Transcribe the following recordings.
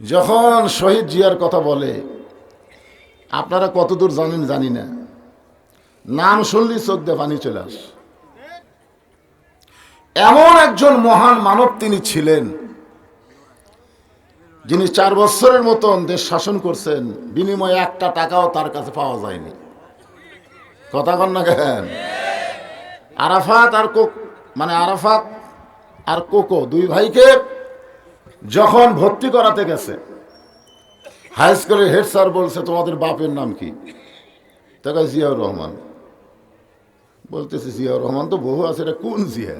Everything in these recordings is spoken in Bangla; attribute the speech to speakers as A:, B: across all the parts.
A: যখন শহীদ জিয়ার কথা বলে, আপনারা কতদূর জানেন, জানি না। নাম শুনলেই চোখ দিয়ে পানি চলে আস। এমন একজন মহান মানব তিনি ছিলেন, যিনি চার বছরের মতন দেশ শাসন করছেন, বিনিময়ে একটা টাকাও তার কাছে পাওয়া যায়নি। কথা কন না কেন? আরাফাত আর কোক মানে আরাফাত আর কোকো, দুই ভাইকে যখন ভর্তি করাতে গেছে হাই স্কুলের হেড স্যার বলছে, তোমাদের বাপের নাম কি? তাকে জিয়াউর রহমান। বলতেছে, জিয়াউর রহমান তো বহু আছে, এটা কোন জিয়া?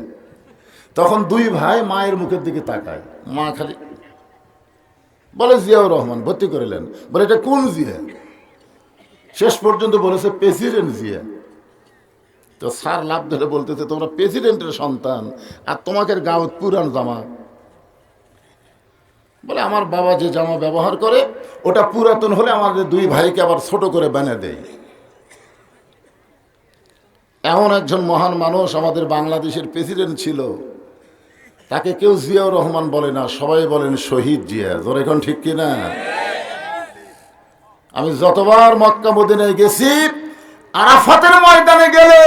A: তখন দুই ভাই মায়ের মুখের দিকে তাকায়। মা খালি বলে, জিয়াউর রহমান, ভর্তি করিলেন বলে, এটা কোন জিয়া? শেষ পর্যন্ত বলেছে, প্রেসিডেন্ট জিয়া। তো স্যার লাভ ধরে বলতেছে, তোমরা প্রেসিডেন্টের সন্তান, আর তোমাকে গাঁও পুরান জামা। বলে, আমার বাবা যে জামা ব্যবহার করে, ওটা পুরাতন হলে আমাদের দুই ভাইকে আবার ছোট করে বানিয়ে দেয় এমন একজন মহান মানুষ আমাদের বাংলাদেশের প্রেসিডেন্ট ছিল। তাকে কেউ জিয়াউর রহমান বলে না, সবাই বলেন শহীদ জিয়া। তোর এখন ঠিক কিনা? আমি যতবার মক্কা মদিনায় গেছি, আরাফাতের ময়দানে গেলে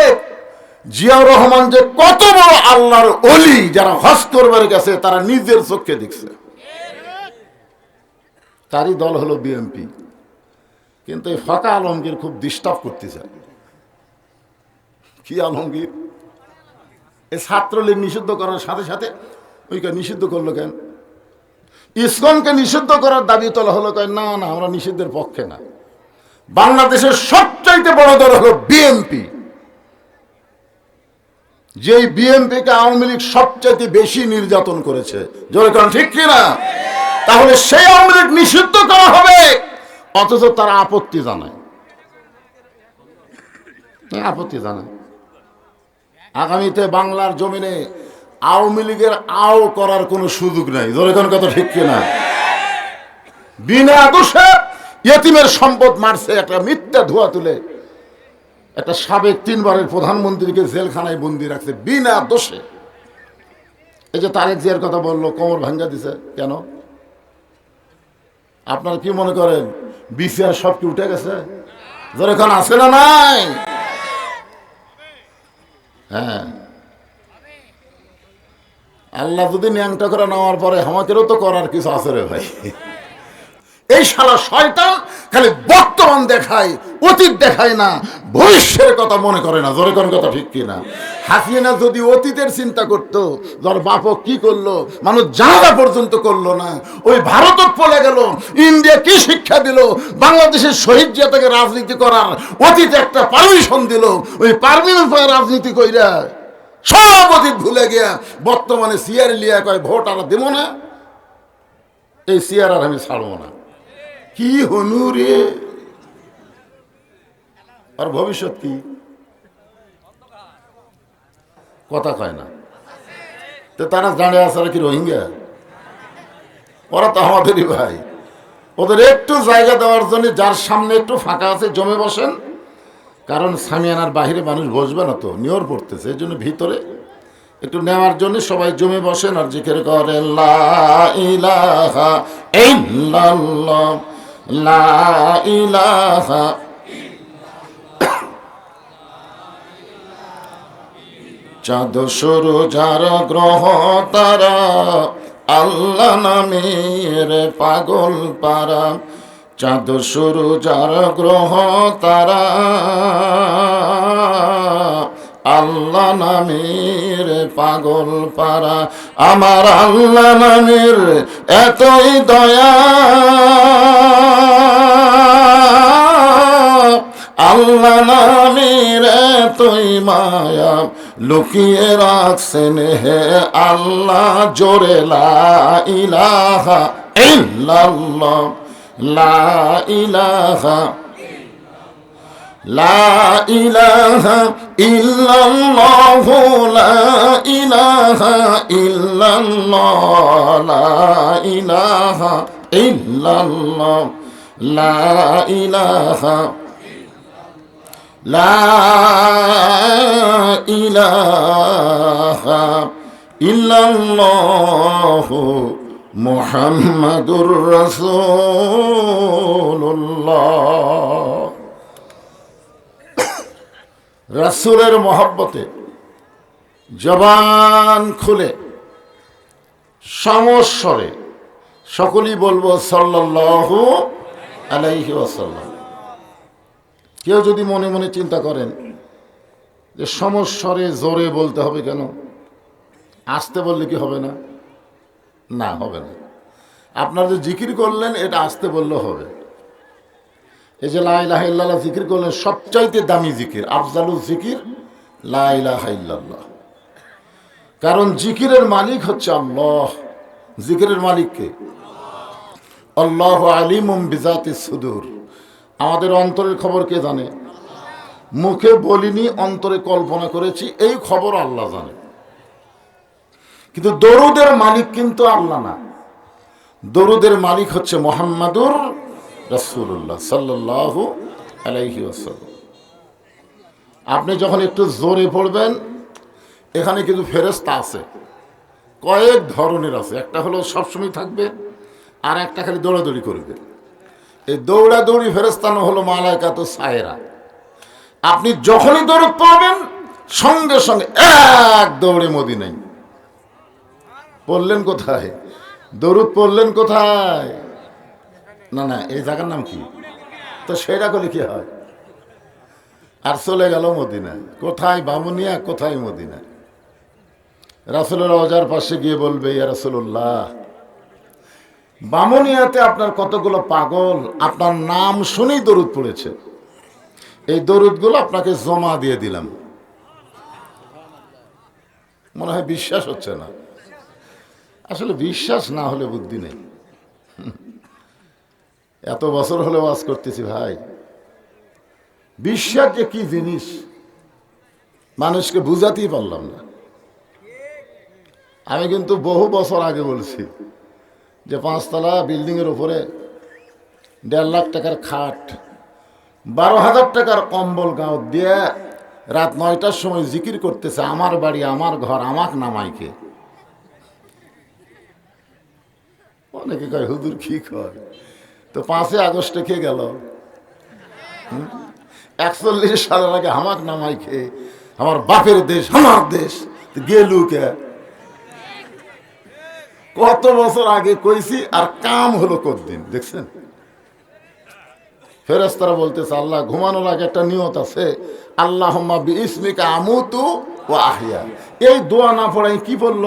A: জিয়াউর রহমান যে কত বড় আল্লাহর অলি যারা হজ করবার গেছে, তারা নিজের চোখে দেখছে। তারই দল হলো বিএনপি কিন্তু এই ফাঁকা আলমগীর খুব ডিস্টার্ব করতে চায় কি আলমগীর? এই ছাত্রলীগ নিষিদ্ধ করার সাথে সাথে ওইকে নিষিদ্ধ করল কেন? ইসকনকে নিষিদ্ধ করার দাবি তোলা হলো কেন? না না, আমরা নিষিদ্ধের পক্ষে না। বাংলাদেশের সবচাইতে বড় দল হলো বিএনপি যেই বিএনপিকে আওয়ামী লীগ সবচাইতে বেশি নির্যাতন করেছে। জোরে কারণ ঠিক কিনা? তাহলে সেই লীগ নিষিদ্ধ করা হবে। অথচ তারা আপত্তি জানায়। আপত্তি জানায়? আগামীতে বাংলার জমিনে আওয়ামী লীগের আও করার কোনো সুযোগ নাই। জোরে কোন কথা ঠিক কিনা? বিনা দোষে ইয়েতিমের সম্পদ মারছে একটা মিথ্যা ধোয়া তুলে। একটা সাবেক তিনবারের প্রধানমন্ত্রীকে জেলখানায় বন্দি রাখছে বিনা দোষে। এই যে তারেক জিয়ার কথা বলল, কোমর ভাঙ্গা দিছে। কেন? আপনারা কি মনে করেন, বিসিআর সব কি উঠে গেছে? যেরকম আছে না নাই? হ্যাঁ। আল্লাহ যদি ন্যাংটা করে নেওয়ার পরে আমাদেরও তো করার কিছু আছে রে ভাই। এই শালা শয়তান, খালি বর্তমান দেখায়, অতীত দেখায় না, ভবিষ্যের কথা মনে করে না, জোরে কথা ঠিক কিনা। হাসিনা যদি অতীতের চিন্তা করত ধর বাপক কি করল, মানুষ জানালা পর্যন্ত করল না, ওই ভারত পলে গেল, ইন্ডিয়া কি শিক্ষা দিল, বাংলাদেশের শহীদ জাতাকে রাজনীতি করার অতীতে একটা পারমিশন দিল, ওই পারমিশন রাজনীতি কইরা। সব অতীত ভুলে গিয়া, বর্তমানে সিয়ার লিয়া কয়, ভোট আর দেবো না, এই সিয়ার আর আমি ছাড়বো না। কি হনু রে? আর ভবিষ্যৎ কি? কথা কয় না। তো তারা দাঁড়িয়ে আসারা কি রোহিঙ্গা? ওরা তো আমাদেরই ভাই। ওদের একটু জায়গা দেওয়ার জন্য যার সামনে একটু ফাঁকা আছে, জমে বসেন। কারণ সামিয়ানার বাহিরে মানুষ বসবে না তো, নিয়র পড়তেছে। এই জন্য ভিতরে একটু নেওয়ার জন্য সবাই জমে বসেন আর জিকের করে লা ইলাহা ইল্লাল্লাহ লা ইলাহা চাঁদ সরু যার গ্রহ তারা, আল্লাহ নামের পাগল পারা। চাঁদ সরু যার গ্রহ তারা, আল্লাহ নামের পাগল পারা। আমার আল্লাহ নামের এতই দয়া। আল্লাহ নামের এতই মায়া লুকিয়ে রাখছেন হে আল্লাহ জোরে লা ইলাহা ইল্লাল্লাহ, লা ইলাহা, লা লা ইলাহা লা ইলাহা লা লা ইলাহা ইল্লাল্লাহ মোহাম্মদুর রসুল্লাহ রসুলের মহব্বতে জবান খুলে সমস্বরে সকলেই বলব সাল্লাল্লাহু আলাইহি ওয়াসাল্লাম। কেউ যদি মনে মনে চিন্তা করেন যে সমস্বরে, জোরে বলতে হবে কেন? আসতে বললে কি হবে না? না, হবে না। আপনার যে জিকির করলেন, এটা আসতে বললেও হবে। এই যে লাইলাহ ইল্লাল্লাহ জিকির করলেন, সবচাইতে দামি জিকির আফজালুল জিকির লাইলাহ ইল্লাল্লাহ। কারণ জিকিরের মালিক হচ্ছে আল্লাহ। জিকিরের মালিককে আল্লাহ আলিমুম বিজাতি সুদূর। আমাদের অন্তরের খবর কে জানে? মুখে বলিনি, অন্তরে কল্পনা করেছি, এই খবর আল্লাহ জানে। কিন্তু দরুদের মালিক কিন্তু আল্লাহ না। দরুদের মালিক হচ্ছে মোহাম্মদুর রসুল্লাহ সাল্লাহ আলাইহি আপনি যখন একটু জোরে পড়বেন, এখানে কিন্তু ফেরেস্তা আছে। কয়েক ধরনের আছে। একটা হলো সবসময় থাকবে, আর একটা খালি দৌড়াদৌড়ি করবে। এই দৌড়াদৌড়ি ফেরেস্তানো হলো মালাইকা তো সায়েরা। আপনি যখনই দৌড় পাবেন, সঙ্গে সঙ্গে এক দৌড়ে মদি নাই পড়লেন কোথায়? দরুদ পড়লেন কোথায়? না না, এই জায়গার নাম কি? তো সেটা করলে কি হয়? আর চলে গেল মদিনা কোথায় বামুনিয়া, কোথায় মদিনা রাসুলের অজার পাশে গিয়ে বলবে, ইয়া রাসুল্লাহ বামুনিয়াতে আপনার কতগুলো পাগল? আপনার নাম শুনেই দরুদ পড়েছে। এই দরুদগুলো আপনাকে জমা দিয়ে দিলাম। মনে হয় বিশ্বাস হচ্ছে না। আসলে বিশ্বাস না হলে বুদ্ধি নেই। এত বছর হলে ওয়াজ করতেছি ভাই। বিশ্বাস যে কি জিনিস, মানুষকে বুঝাতেই পারলাম না। আমি কিন্তু বহু বছর আগে বলছি যে পাঁচতলা বিল্ডিংয়ের উপরে দেড় লাখ টাকার খাট, বারো হাজার টাকার কম্বল গাঁও দিয়ে রাত নয়টার সময় জিকির করতেছে, আমার বাড়ি, আমার ঘর, আমাক নামাইকে। অনেকে কয় হুদুর কি কয়? তো পাঁচই আগস্টে কে গেল? একচল্লিশ সালের আগে হামাক নামাই খেয়ে আমার বাপের দেশ, আমার দেশ গেলু কে? কত বছর আগে কইছি আর কাম হলো কতদিন, দেখছেন? ফেরেস্তারা বলতেছে, আল্লাহ, ঘুমানোর আগে একটা নিয়ত আছে আল্লাহ ইসমিকা আমুতু ও আহিয়া এই দোয়া না পড়াই কি বলল?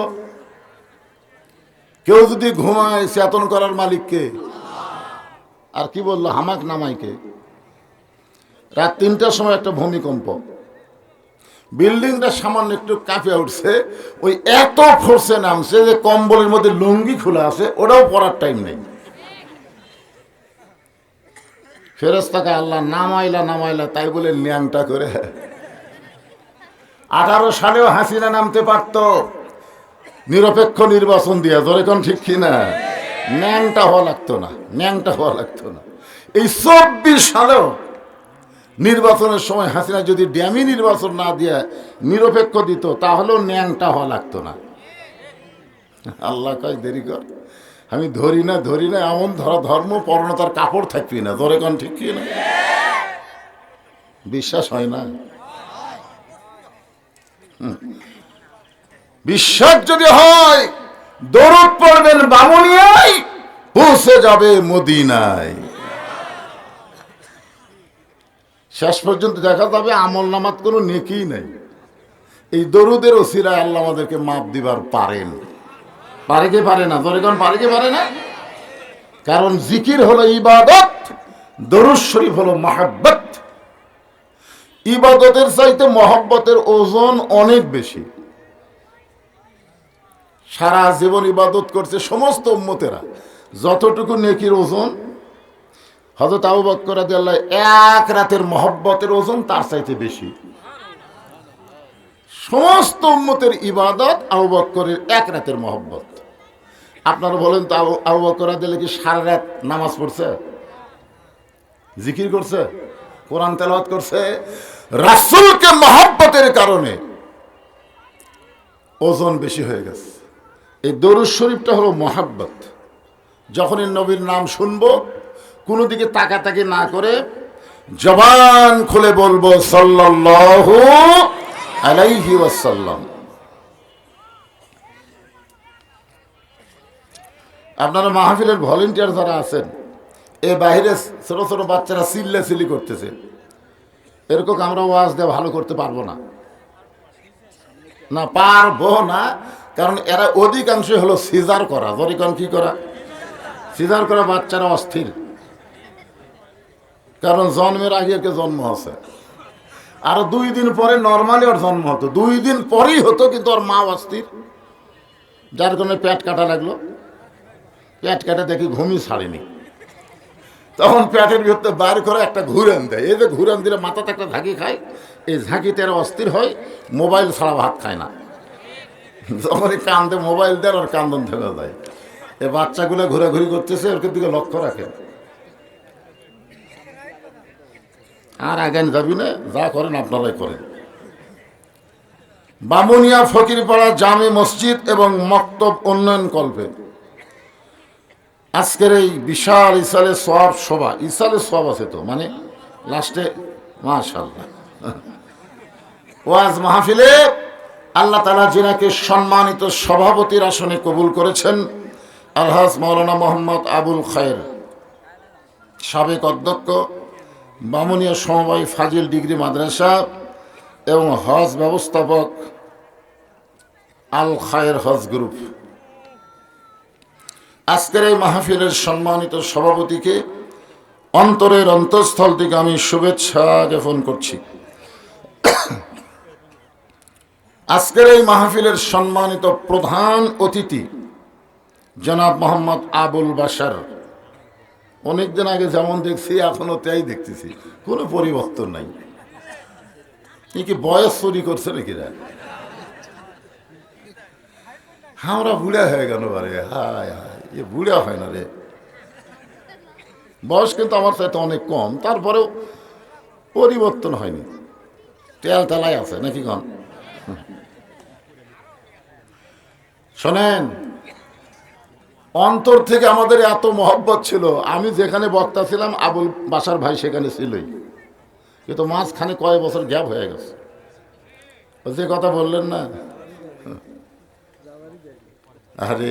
A: কেউ যদি ঘুমায় চেতন করার মালিককে, আর কি বলল? হামাক নামাইকে। রাত তিনটার সময় একটা ভূমিকম্প। বিল্ডিংটা সামান্য একটু কাঁপে উঠছে, ওই এত ফোর্সে নামছে যে কম্বলের মধ্যে লুঙ্গি খোলা আছে, ওটাও পড়ার টাইম নেই। ফেরস্তাকে আল্লাহ নামাইলা নামাইলা তাই বলে ন্যাংটা করে। আঠারো সালেও হাসিনা নামতে পারতো, নিরপেক্ষ নির্বাচন দিয়া যেরকম ঠিক কিনা? ন্যাংটা হওয়া লাগতো না, ন্যাংটা হওয়া লাগতো না। এই চব্বিশ সালেও নির্বাচনের সময় হাসিনা যদি ড্যামি নির্বাচন না দিয়ে নিরপেক্ষ দিত, তাহলেও ন্যাংটা হওয়া লাগতো না। আল্লাহ কয়, দেরি কর। আমি ধরি না ধরি না, এমন ধরা ধর্ম পরণতার কাপড় থাকবি না ধরে কন ঠিক কি না? বিশ্বাস হয় না। বিশ্বাস যদি হয়, দরদ পড়বেন বামুনিয়ায়, পৌঁছে যাবে মদিনায়। শেষ পর্যন্ত দেখা যাবে আমল নামাত কোনো নেকি নাই। এই দরুদের ওসিরায় আল্লাহ আমাদেরকে মাপ দিবার পারেন। পারে কি পারে না? ধরে কোন, পারে কি পারে না? কারণ জিকির হলো ইবাদত, দরুদ শরীফ হলো মাহাব্বত। ইবাদতের চাইতে মহব্বতের ওজন অনেক বেশি। সারা জীবন ইবাদত করছে সমস্ত উম্মতেরা। যতটুকু নেকির ওজন হজরত আবু বক্কর রাদিয়াল্লাহু এক রাতের মহব্বতের ওজন তার চাইতে বেশি। সমস্ত উম্মতের ইবাদত আবু বক্করের এক রাতের মহব্বত। আপনারা বলেন তো আবু বক্কর রাদিয়াল্লাহু কি সারা রাত নামাজ পড়ছে? জিকির করছে? কোরআন তেলাওয়াত করছে? রাসূলকে মহব্বতের কারণে ওজন বেশি হয়ে গেছে। এই দরুদ শরীফটা হলো মহাব্বত। যখনই নবীর নাম শুনব কোনো দিকে তাকাতাকি না করে জবান খুলে বলব, সাল্লাল্লাহু আলাইহি ওয়াসাল্লাম। আপনারা মাহফিলের ভলেন্টিয়ার যারা আছেন, এ বাইরে ছোট ছোট বাচ্চারা চিল্লে চিল্লি করতেছে। এরকম আমরা ওয়াজ দিয়ে ভালো করতে পারব না। না, পারব না, কারণ এরা অধিকাংশ হলো সিজার করা। জরিকন কি করা? সিজার করা বাচ্চারা অস্থির। কারণ জন্মের আগে একে জন্ম আছে? আর দুই দিন পরে নর্মালি ওর জন্ম হতো। দুই দিন পরেই হতো কিন্তু ওর মা অস্থির। যার কারণে পেট কাটা লাগল। পেট কাটা দেখি ঘুমই ছাড়েনি। তখন পেটের ভিতরে বার করে একটা ঘুরান দেয়। এই যে ঘুরান দিলে মাথাতে একটা ঝাঁকি খায়। এই ঝাঁকিতে এরা অস্থির হয়, মোবাইল ছাড়া ভাত খায় না। যখন কান্দে, মোবাইল দেয় ওর কান্দন থেকে যায়। এই বাচ্চাগুলো ঘোরাঘুরি করতেছে ওর দিকে লক্ষ্য রাখেন আর আগান যাবি না, যা করেন আপনারাই করেন। বামুনিয়া ফকিরপাড়া জামে মসজিদ এবং মক্তব উন্নয়ন কল্পে। আজকের এই বিশাল ইসালে সব সভা, ইসালে সব আছে তো মানে লাস্টে মাশাল্লাহ ওয়াজ মাহফিলে আল্লাহ তালা জিনাকে সম্মানিত সভাপতির আসনে কবুল করেছেন আলহাজ মৌলানা মোহাম্মদ আবুল খায়ের সাবেক অধ্যক্ষ বামুনিয়া সমবায় ফাজিল ডিগ্রি মাদ্রাসা এবং হজ ব্যবস্থাপক আল খায়ের হজ গ্রুপ। আজকের এই মাহফিলের সম্মানিত সভাপতিকে অন্তরের অন্তঃস্থল থেকে আমি শুভেচ্ছা জ্ঞাপন করছি। আজকের এই মাহফিলের সম্মানিত প্রধান অতিথি জনাব মোহাম্মদ আবুল বাসার অনেকদিন আগে যেমন দেখছি এখনও তাই দেখতেছি। কোনো পরিবর্তন নাই। কি বয়স চুরি করছে নাকি রা আমরা বুড়া হয়ে গেল আরে হায় হায়, এ বুড়া হয় না রে। বয়স কিন্তু আমার সাথে অনেক কম, তারপরেও পরিবর্তন হয়নি। তেল তেলাই আছে, নাকি কন? শোনেন অন্তর থেকে আমাদের এত মহব্বত ছিল। আমি যেখানে বক্তা ছিলাম, আবুল বাসার ভাই সেখানে ছিলই। কিন্তু মাঝখানে কয় বছর গ্যাপ হয়ে গেছে। যে কথা বললেন না? আরে